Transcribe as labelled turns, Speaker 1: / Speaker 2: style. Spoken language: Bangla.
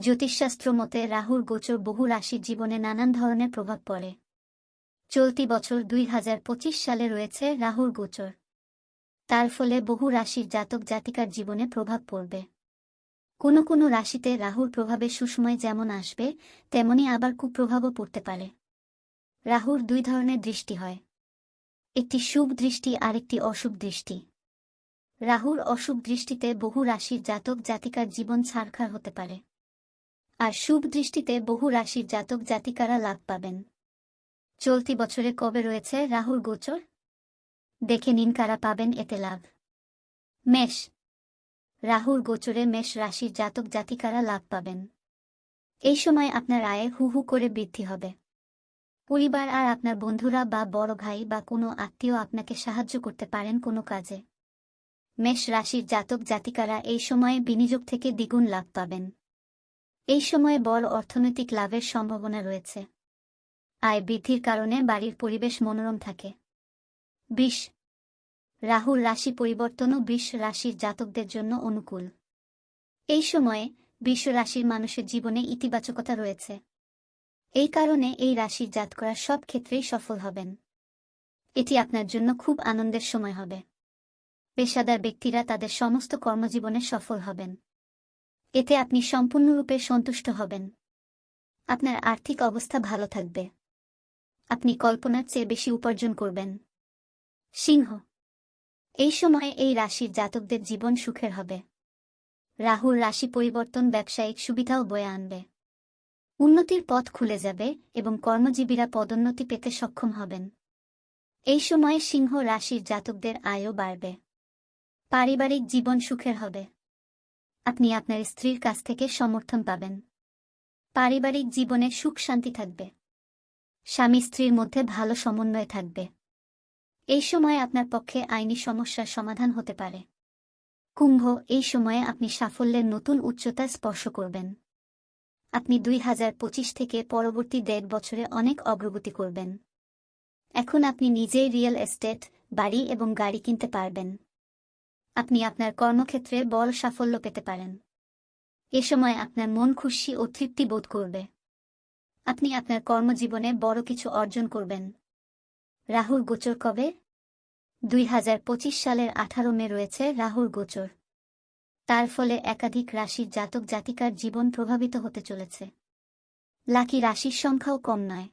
Speaker 1: জ্যোতিষশাস্ত্র মতে রাহুর গোচর বহু রাশির জীবনে নানান ধরনের প্রভাব পড়ে। চলতি বছর দুই হাজার পঁচিশ সালে রয়েছে রাহুর গোচর। তার ফলে বহু রাশির জাতক জাতিকার জীবনে প্রভাব পড়বে। কোনো কোনো রাশিতে রাহুর প্রভাবে সুসময় যেমন আসবে, তেমনি আবার কুপ্রভাবও পড়তে পারে। রাহুর দুই ধরনের দৃষ্টি হয়। একটি শুভ দৃষ্টি আর একটি অশুভ দৃষ্টি। রাহুর অশুভ দৃষ্টিতে বহু রাশির জাতক জাতিকার জীবন ছারখার হতে পারে। আর শুভ দৃষ্টিতে বহু রাশির জাতক জাতিকারা লাভ পাবেন। চলতি বছরে কবে রয়েছে রাহুর গোচর? দেখে নিন কারা পাবেন এতে লাভ। মেষ। রাহুর গোচরে মেষ রাশির জাতক জাতিকারা লাভ পাবেন। এই সময় আপনার আয়ে হু হু করে বৃদ্ধি হবে। পরিবার আর আপনার বন্ধুরা বা বড় ভাই বা কোনো আত্মীয় আপনাকে সাহায্য করতে পারেন কোনো কাজে। মেষ রাশির জাতক জাতিকারা এই সময়ে বিনিয়োগ থেকে দ্বিগুণ লাভ পাবেন। এই সময়ে বড় অর্থনৈতিক লাভের সম্ভাবনা রয়েছে। আয় বৃদ্ধির কারণে বাড়ির পরিবেশ মনোরম থাকে। বৃষ রাহুর রাশি পরিবর্তনও বৃষ রাশির জাতকদের জন্য অনুকূল। এই সময়ে বৃষ রাশির মানুষের জীবনে ইতিবাচকতা রয়েছে। এই কারণে এই রাশির জাতকরা সব ক্ষেত্রেই সফল হবেন। এটি আপনার জন্য খুব আনন্দের সময় হবে। পেশাদার ব্যক্তিরা তাদের সমস্ত কর্মজীবনে সফল হবেন। এতে আপনি সম্পূর্ণরূপে সন্তুষ্ট হবেন। আপনার আর্থিক অবস্থা ভালো থাকবে। আপনি কল্পনার চেয়ে বেশি উপার্জন করবেন। সিংহ, এই সময়ে এই রাশির জাতকদের জীবন সুখের হবে। রাহুর রাশি পরিবর্তন ব্যবসায়িক সুবিধাও বয়ে আনবে। উন্নতির পথ খুলে যাবে এবং কর্মজীবীরা পদোন্নতি পেতে সক্ষম হবেন। এই সময়ে সিংহ রাশির জাতকদের আয়ও বাড়বে। পারিবারিক জীবন সুখের হবে। আপনি আপনার স্ত্রীর কাছ থেকে সমর্থন পাবেন। পারিবারিক জীবনে সুখ শান্তি থাকবে। স্বামী স্ত্রীর মধ্যে ভালো সমন্বয় থাকবে। এই সময়ে আপনার পক্ষে আইনি সমস্যার সমাধান হতে পারে। কুম্ভ, এই সময়ে আপনি সাফল্যের নতুন উচ্চতা স্পর্শ করবেন। আপনি দুই হাজার পঁচিশ থেকে পরবর্তী দেড় বছরে অনেক অগ্রগতি করবেন। এখন আপনি নিজেই রিয়েল এস্টেট, বাড়ি এবং গাড়ি কিনতে পারবেন। আপনি আপনার কর্মক্ষেত্রে বড় সাফল্য পেতে পারেন। এ সময় আপনার মন খুশি ও তৃপ্তি বোধ করবে। আপনি আপনার কর্মজীবনে বড় কিছু অর্জন করবেন। রাহুল গোচর কবে? দুই হাজার পঁচিশ সালের আঠারো মে রয়েছে রাহুল গোচর। তার ফলে একাধিক রাশির জাতক জাতিকার জীবন প্রভাবিত হতে চলেছে। লাকি রাশির সংখ্যাও কম নয়।